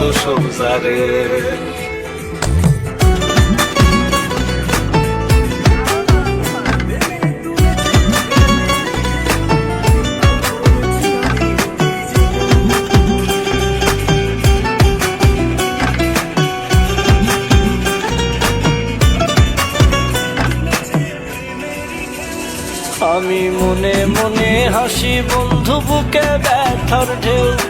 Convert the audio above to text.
ভালোবাসা নয় তো সোজা রে আমি মনে মনে হাসি বন্ধু বুকে ব্যথার ঢেউ।